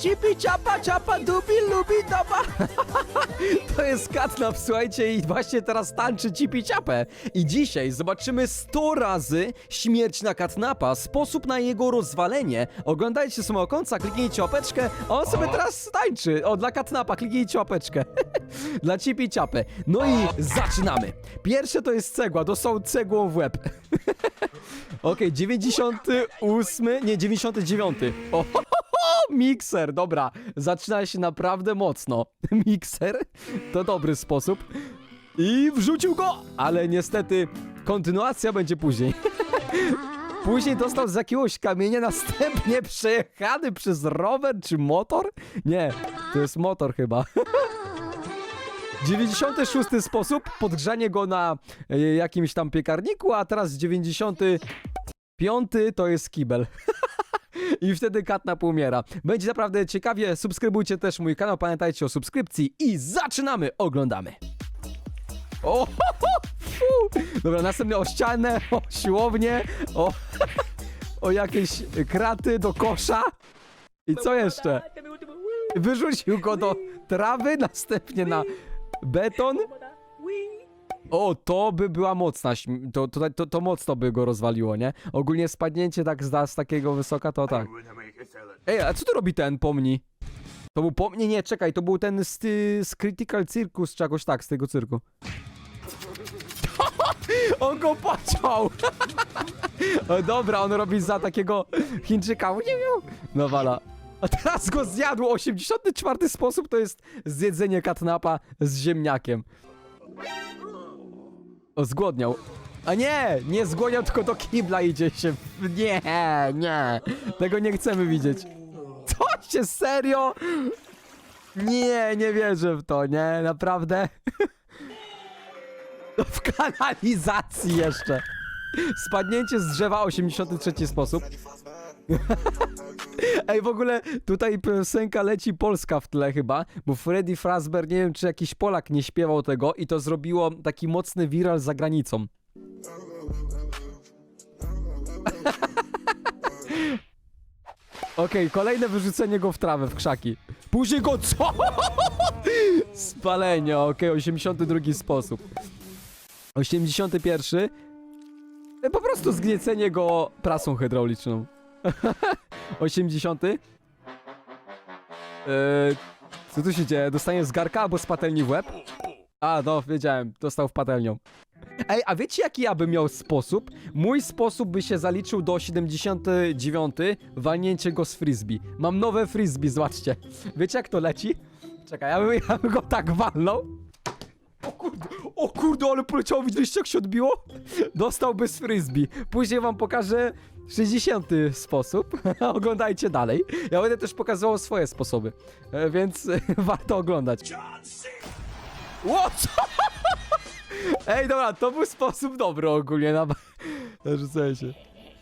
cipi, ciapa, ciapa, dubi, lubi, doba. To jest katnap, słuchajcie, i właśnie teraz tańczy cipi ciapę. I dzisiaj zobaczymy 100 razy śmierć na katnapa, sposób na jego rozwalenie. Oglądajcie samego końca, kliknijcie łapeczkę, a on sobie teraz tańczy. O, dla katnapa, kliknijcie łapeczkę. dla cipi ciapy. No i zaczynamy. Pierwsze to jest cegła, dostał cegłą w łeb. Okej, 98, nie, 99. O, ho, ho, ho, mikser, dobra. Zaczyna się naprawdę mocno. Mikser to dobry sposób. I wrzucił go, ale niestety kontynuacja będzie później. Później dostał z jakiegoś kamienia, następnie przejechany przez rower czy motor? Nie, to jest motor chyba. 96 sposób, podgrzanie go na e, jakimś tam piekarniku, a teraz 95 to jest kibel. I wtedy katnap umiera. Będzie naprawdę ciekawie, subskrybujcie też mój kanał, pamiętajcie o subskrypcji i zaczynamy, oglądamy. O, ho, ho, fu. Dobra, następnie o ścianę, o siłownię, o, o jakieś kraty do kosza. I co jeszcze? Wyrzucił go do trawy, następnie na beton. O, to by była mocna, to, to, to, to mocno by go rozwaliło, nie? Ogólnie spadnięcie tak z, z takiego wysoka, to tak. Ej, a co tu robi ten pomni? To był pomni? Nie, czekaj, to był ten z, ty- z Critical Circus, czy jakoś tak, z tego cyrku. on go pociął! o, dobra, on robi za takiego Chińczyka. No wala. A teraz go zjadł. 84 sposób to jest zjedzenie katnapa z ziemniakiem. O, zgłodniał. A nie, nie zgłodniał, tylko do kibla idzie się. Nie, nie. Tego nie chcemy widzieć. Co się serio? Nie, nie wierzę w to, nie, naprawdę. No w kanalizacji jeszcze. Spadnięcie z drzewa 83 sposób. Ej, w ogóle tutaj piosenka leci polska w tle chyba, bo Freddy Fazbear, nie wiem czy jakiś Polak nie śpiewał tego i to zrobiło taki mocny viral za granicą. Okej, kolejne wyrzucenie go w trawę, w krzaki. Później go co? Spalenie, okej, 82 sposób. 81. E, Po prostu zgniecenie go prasą hydrauliczną. 80. Eee, co tu się dzieje? Dostanie z garka albo z patelni w łeb? A, no, wiedziałem, dostał w patelnią. Ej, a wiecie jaki ja bym miał sposób? Mój sposób by się zaliczył do 79, walnięcie go z frisbee. Mam nowe frisbee, zobaczcie. Wiecie jak to leci? Czekaj, ja bym, ja bym go tak walnął. O kurde, o kurde, ale poleciało, widzieliście jak się odbiło? Dostałby z frisbee. Później wam pokażę 60 sposób. Oglądajcie dalej. Ja będę też pokazywał swoje sposoby, e, więc warto oglądać. Ło, co? Ej, dobra, to był sposób dobry ogólnie na... na rzucenie się.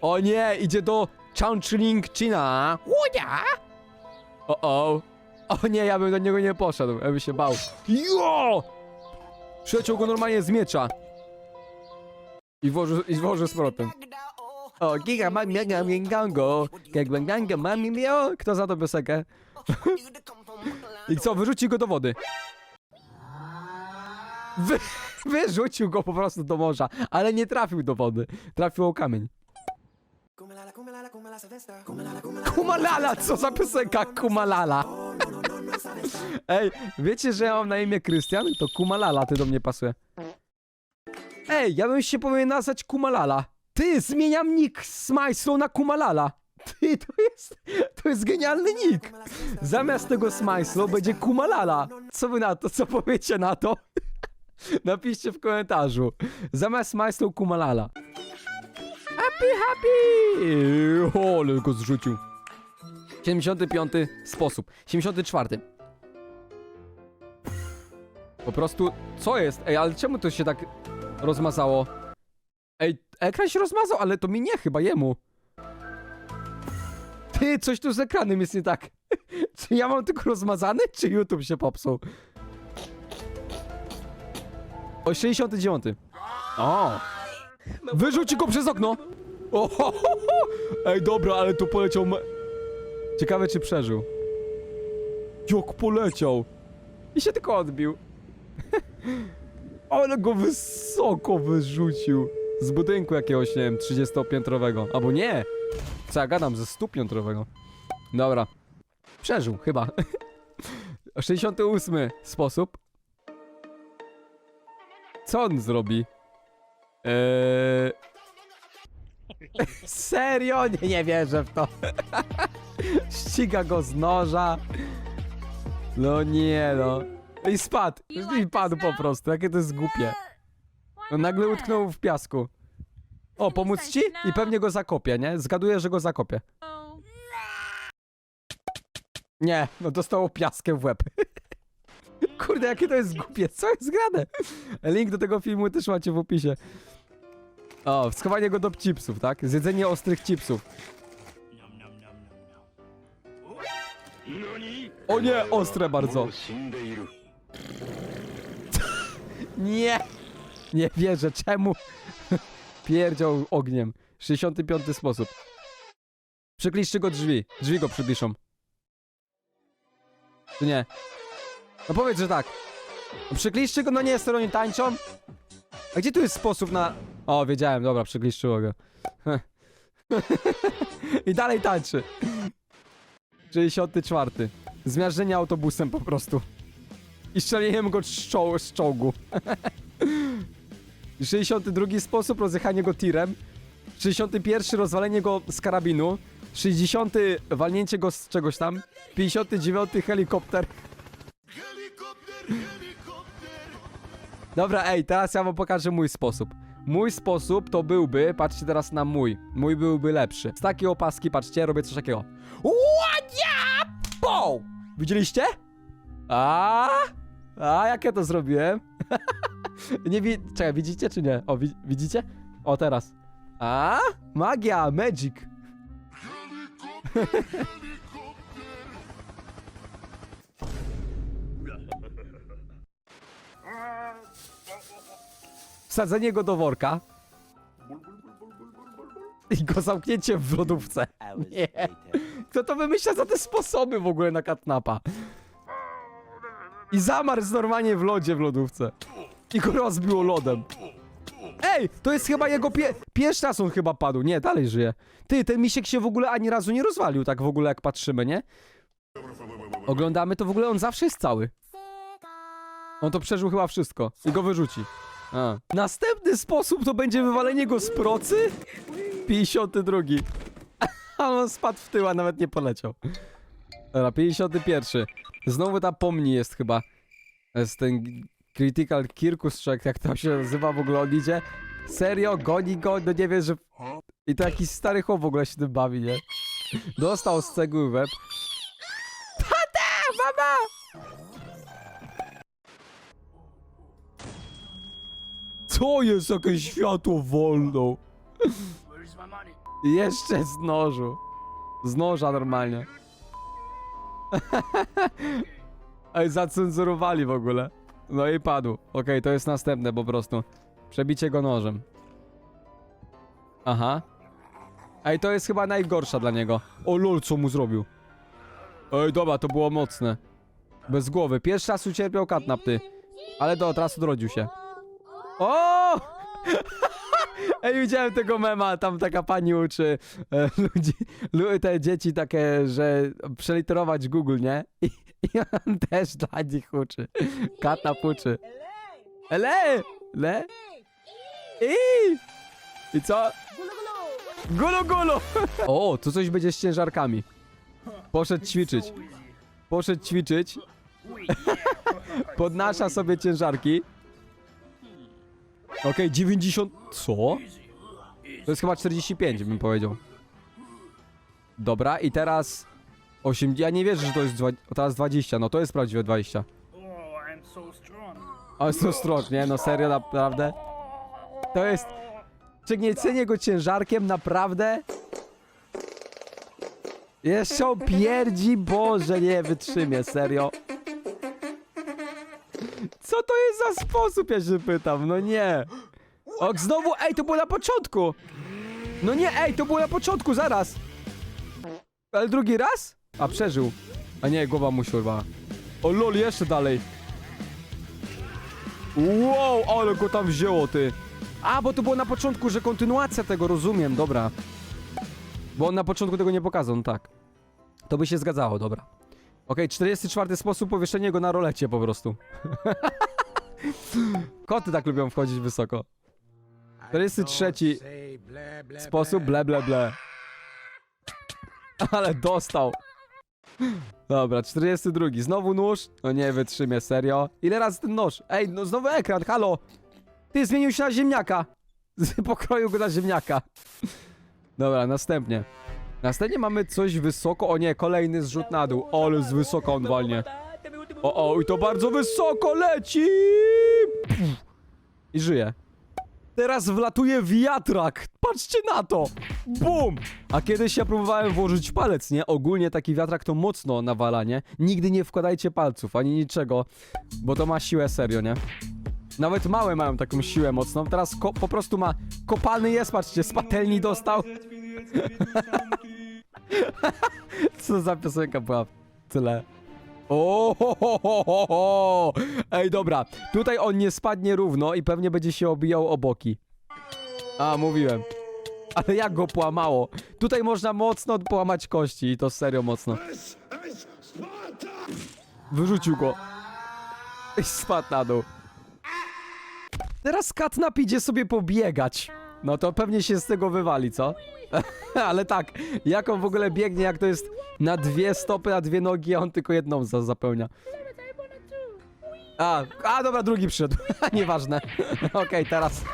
O nie, idzie do Changchling China. Łoja! O, o. O nie, ja bym do niego nie poszedł, ja bym się bał. Jo! Przeciął go normalnie z miecza. I włożył, i włożył z powrotem. O, giga mami mega mingango, gango mami mio. Kto za to piosenkę? I co, wyrzuci go do wody. Wy, wyrzucił go po prostu do morza, ale nie trafił do wody. Trafił o kamień. Kumalala, co za piosenka Kumalala? Ej, wiecie, że ja mam na imię Krystian? To Kumalala, ty do mnie pasuje. Ej, ja bym się powinien nazwać Kumalala. Ty, zmieniam nick z Majslą na Kumalala. Ty, to jest, to jest genialny nick. Zamiast tego Smajslo będzie Kumalala. Co wy na to, co powiecie na to? Napiszcie w komentarzu. Zamiast Smajslo Kumalala. Happy, happy! O, ale go zrzucił. 75 sposób. 74. Po prostu, co jest? Ej, ale czemu to się tak rozmazało? Ej, ekran się rozmazał, ale to mi nie, chyba jemu. Ty, coś tu z ekranem jest nie tak. Czy ja mam tylko rozmazany, czy YouTube się popsuł? O, 69. O! Wyrzuci go przez okno! O. Ej, dobra, ale tu poleciał... me- Ciekawe, czy przeżył. Jak poleciał. I się tylko odbił. Ale go wysoko wyrzucił. Z budynku jakiegoś, nie wiem, 30-piętrowego. Albo nie. Co ja gadam, ze 100-piętrowego. Dobra. Przeżył, chyba. 68 sposób. Co on zrobi? Eee... Serio? Nie, nie wierzę w to. Ściga go z noża. No nie no. I spadł. I padł po prostu. Jakie to jest głupie. No nagle utknął w piasku. O, pomóc ci? I pewnie go zakopię, nie? Zgaduję, że go zakopię. Nie, no dostało piaskę w łeb. Kurde, jakie to jest głupie, co jest grane? Link do tego filmu też macie w opisie. O, schowanie go do chipsów, tak? Zjedzenie ostrych chipsów. O nie, ostre bardzo. Nie! Nie wierzę, czemu? Pierdział ogniem. 65 sposób. Przykliszczy go drzwi. Drzwi go przybliżą. Czy nie? No powiedz, że tak. Przykliszczy go, no nie, skoro oni tańczą. A gdzie tu jest sposób na... O, wiedziałem, dobra, przykliszczyło go. I dalej tańczy. 64. Zmiażdżenie autobusem po prostu. I strzeliłem go z, czoł z czołgu. 62 sposób rozjechanie go tirem. 61 rozwalenie go z karabinu. 60 walnięcie go z czegoś tam. 59 helikopter. Dobra, ej, teraz ja wam pokażę mój sposób. Mój sposób to byłby, patrzcie teraz na mój. Mój byłby lepszy. Z takiej opaski, patrzcie, robię coś takiego. Widzieliście? A, a jak ja to zrobiłem? nie wi... Czekaj, widzicie czy nie? O, wi widzicie? O, teraz. A? Magia, magic. Wsadzenie go do worka. I go zamknięcie w lodówce. Nie. Kto to wymyśla za te sposoby w ogóle na katnapa? I zamarzł normalnie w lodzie w lodówce. I go rozbiło lodem. Ej, to jest chyba jego pie... Pierwszy raz on chyba padł. Nie, dalej żyje. Ty, ten misiek się w ogóle ani razu nie rozwalił, tak w ogóle jak patrzymy, nie? Oglądamy, to w ogóle on zawsze jest cały. On to przeżył chyba wszystko. I go wyrzuci. A. Następny sposób to będzie wywalenie go z procy? 52. A on spadł w tył, a nawet nie poleciał. Dobra, 51. Znowu ta pomni jest chyba. Jest ten Critical Kirkus, czy jak, to się nazywa w ogóle on idzie. Serio, goni go, no nie wiesz, że... I to jakiś stary chłop w ogóle się tym bawi, nie? Dostał z cegły w łeb. Tata! Mama! Co jest jakieś światło wolną? Jeszcze z nożu. Z noża normalnie. Ej, zacenzurowali w ogóle. No i padł. Okej, to jest następne po prostu. Przebicie go nożem. Aha. Ej, to jest chyba najgorsza dla niego. O lol, co mu zrobił? Ej, dobra, to było mocne. Bez głowy. Pierwszy raz ucierpiał katnap, ty. Ale do, teraz odrodził się. O! Ej, widziałem tego mema, tam taka pani uczy e, ludzi, lu, te dzieci takie, że przeliterować Google, nie? I, I on też dla nich uczy. Kata uczy. Ele! Le! I! I co? Gulu gulu! O, tu coś będzie z ciężarkami. Poszedł ćwiczyć. Poszedł ćwiczyć. Podnasza sobie ciężarki. Okej, 90... Co? To jest chyba 45, bym powiedział. Dobra, i teraz... 8... Ja nie wierzę, że to jest... Dwa... Teraz 20, no to jest prawdziwe 20. Oh, I'm so strong. Ale są strong, nie? No serio, naprawdę? To jest... Przygniecenie go ciężarkiem, naprawdę? Jeszcze on pierdzi, Boże, nie wytrzymie, serio. Co to jest za sposób, ja się pytam, no nie. O, znowu, ej, to było na początku. No nie, ej, to było na początku, zaraz. Ale drugi raz? A, przeżył. A nie, głowa mu się urwała. O lol, jeszcze dalej. Wow, ale go tam wzięło, ty. A, bo to było na początku, że kontynuacja tego, rozumiem, dobra. Bo on na początku tego nie pokazał, no tak. To by się zgadzało, dobra. Okej, 44 sposób powieszenia go na rolecie po prostu. Koty tak lubią wchodzić wysoko. 43 sposób, ble, ble, ble. Ale dostał. Dobra, 42. Znowu nóż? No nie wytrzymie, serio. Ile razy ten nóż? Ej, no znowu ekran, halo. Ty, zmienił się na ziemniaka. Z go na ziemniaka. Dobra, następnie. Następnie mamy coś wysoko. O nie, kolejny zrzut na dół. Ale z wysoko on walnie. O, o, i to bardzo wysoko leci! I żyje. Teraz wlatuje wiatrak. Patrzcie na to. Bum! A kiedyś ja próbowałem włożyć palec, nie? Ogólnie taki wiatrak to mocno nawala, nie? Nigdy nie wkładajcie palców, ani niczego, bo to ma siłę serio, nie? Nawet małe mają taką siłę mocną. Teraz po prostu ma kopalny jest, patrzcie, z patelni dostał. Co za piosenka była? Tyle. O, ho, ho, ho, ho, ho. Ej, dobra. Tutaj on nie spadnie równo i pewnie będzie się obijał o boki. A, mówiłem. Ale jak go połamało? Tutaj można mocno połamać kości i to serio mocno. Wyrzucił go. I spadł na dół. Teraz Katnap idzie sobie pobiegać. No to pewnie się z tego wywali, co? Ale tak, jak on w ogóle biegnie, jak to jest na dwie stopy, na dwie nogi, a on tylko jedną za zapełnia. A, a dobra, drugi przyszedł. Nieważne. Okej, teraz.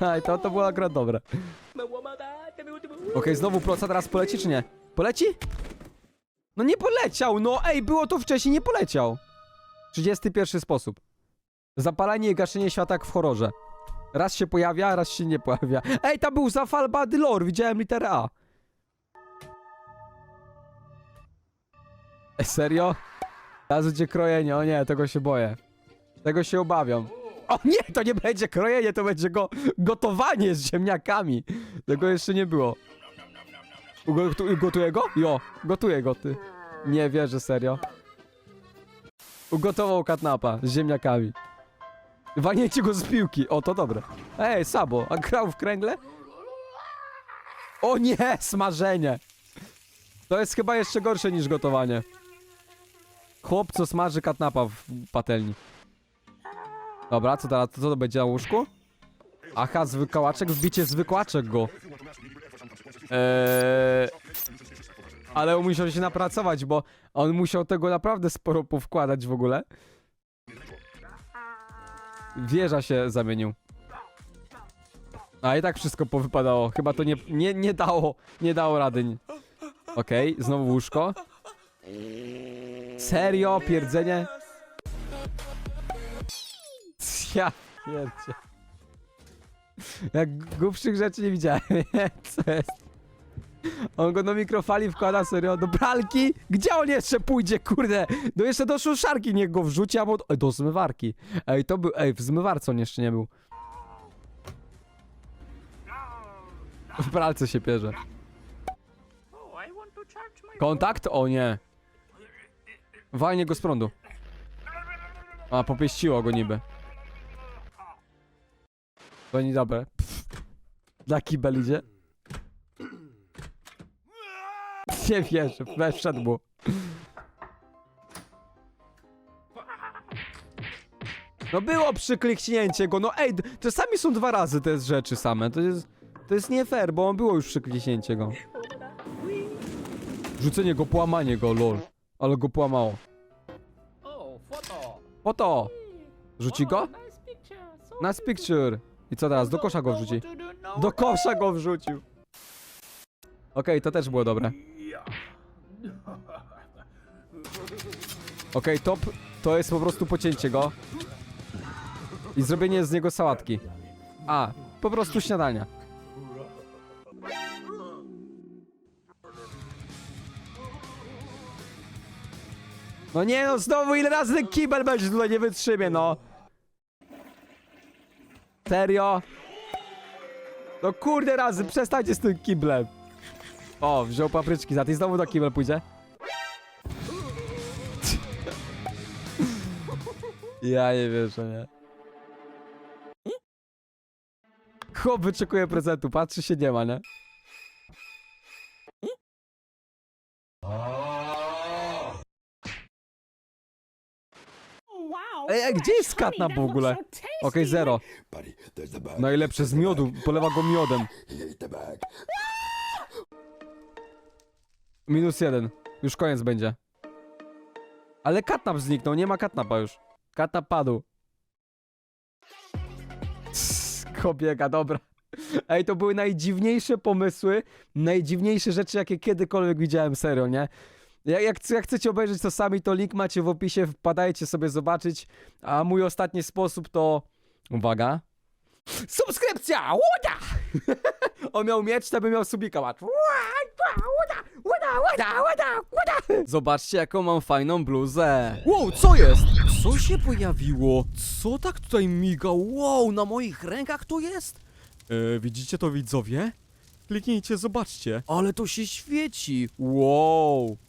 Aj, to, to było akurat dobre. Okej, znowu proca, teraz poleci czy nie? Poleci? No nie poleciał, no ej, było to wcześniej, nie poleciał. 31 sposób. Zapalanie i gaszenie świata jak w horrorze. Raz się pojawia, raz się nie pojawia. Ej, tam był Zafalba Dylor, widziałem literę A. Ej, serio? Teraz będzie krojenie, o nie, tego się boję. Tego się obawiam. O nie, to nie będzie krojenie, to będzie go gotowanie z ziemniakami. Tego jeszcze nie było. Ugotu- Gotuję go? Jo, gotuję go, ty. Nie wierzę, serio. Ugotował katnapa z ziemniakami. Waniecie go z piłki. O, to dobre. Ej, Sabo, a grał w kręgle? O nie, smażenie. To jest chyba jeszcze gorsze niż gotowanie. Chłop, co smaży katnapa w patelni. Dobra, co teraz? Co to będzie na łóżku? Aha, zwykołaczek, wbicie zwykłaczek go. Eee... Ale musiał się napracować, bo on musiał tego naprawdę sporo powkładać w ogóle. Wieża się zamienił. A i tak wszystko powypadało. Chyba to nie, nie, nie dało, nie dało rady. Okej, znowu łóżko. Serio, pierdzenie? Ja pierdzie. Jak głupszych rzeczy nie widziałem. Co jest? On go do mikrofali wkłada serio do pralki? Gdzie on jeszcze pójdzie, kurde? No jeszcze do suszarki niech go wrzuci, albo do, do zmywarki. Ej, to był, ej, w zmywarce on jeszcze nie był. W pralce się pierze. Kontakt? O nie. Walnie go z prądu. A, popieściło go niby. To nie dobre. Dla kibel idzie. Nie wierzę, weszedł mu. No było przykliknięcie go, no ej, czasami są dwa razy te rzeczy same, to jest, to jest nie fair, bo było już przykliknięcie go. Rzucenie go, połamanie go, lol. Ale go połamało. Oh, photo. Po to! Rzuci go? Nice picture. I co teraz? Do kosza go wrzuci. Do kosza go wrzucił. Okej, to też było dobre. Okej, top to jest po prostu pocięcie go. I zrobienie z niego sałatki. A, po prostu śniadania. No nie no, znowu ile razy kibel będzie tutaj nie wytrzymie, no. Serio? No kurde razy, przestańcie z tym kiblem. O, wziął papryczki, za ty znowu do kibel pójdzie. Ja nie wierzę, nie. Chłop wyczekuje prezentu, patrzy się, nie ma, nie? Ej, a gdzie jest katnap w ogóle? Okej, zero. Najlepsze z miodu, polewa go miodem. Minus jeden. Już koniec będzie. Ale katnap zniknął, nie ma katnapa już. Katnap padł. Tss, Kobiega, dobra. Ej, to były najdziwniejsze pomysły, najdziwniejsze rzeczy, jakie kiedykolwiek widziałem, serio, nie? Jak, jak, jak chcecie obejrzeć to sami, to link macie w opisie, wpadajcie sobie zobaczyć. A mój ostatni sposób to... Uwaga. Subskrypcja! Łuda! On miał miecz, to by miał subika. Patrz. Zobaczcie, jaką mam fajną bluzę. Wow, co jest? Co się pojawiło? Co tak tutaj miga? Wow, na moich rękach to jest? E, widzicie to widzowie? Kliknijcie, zobaczcie. Ale to się świeci. Wow.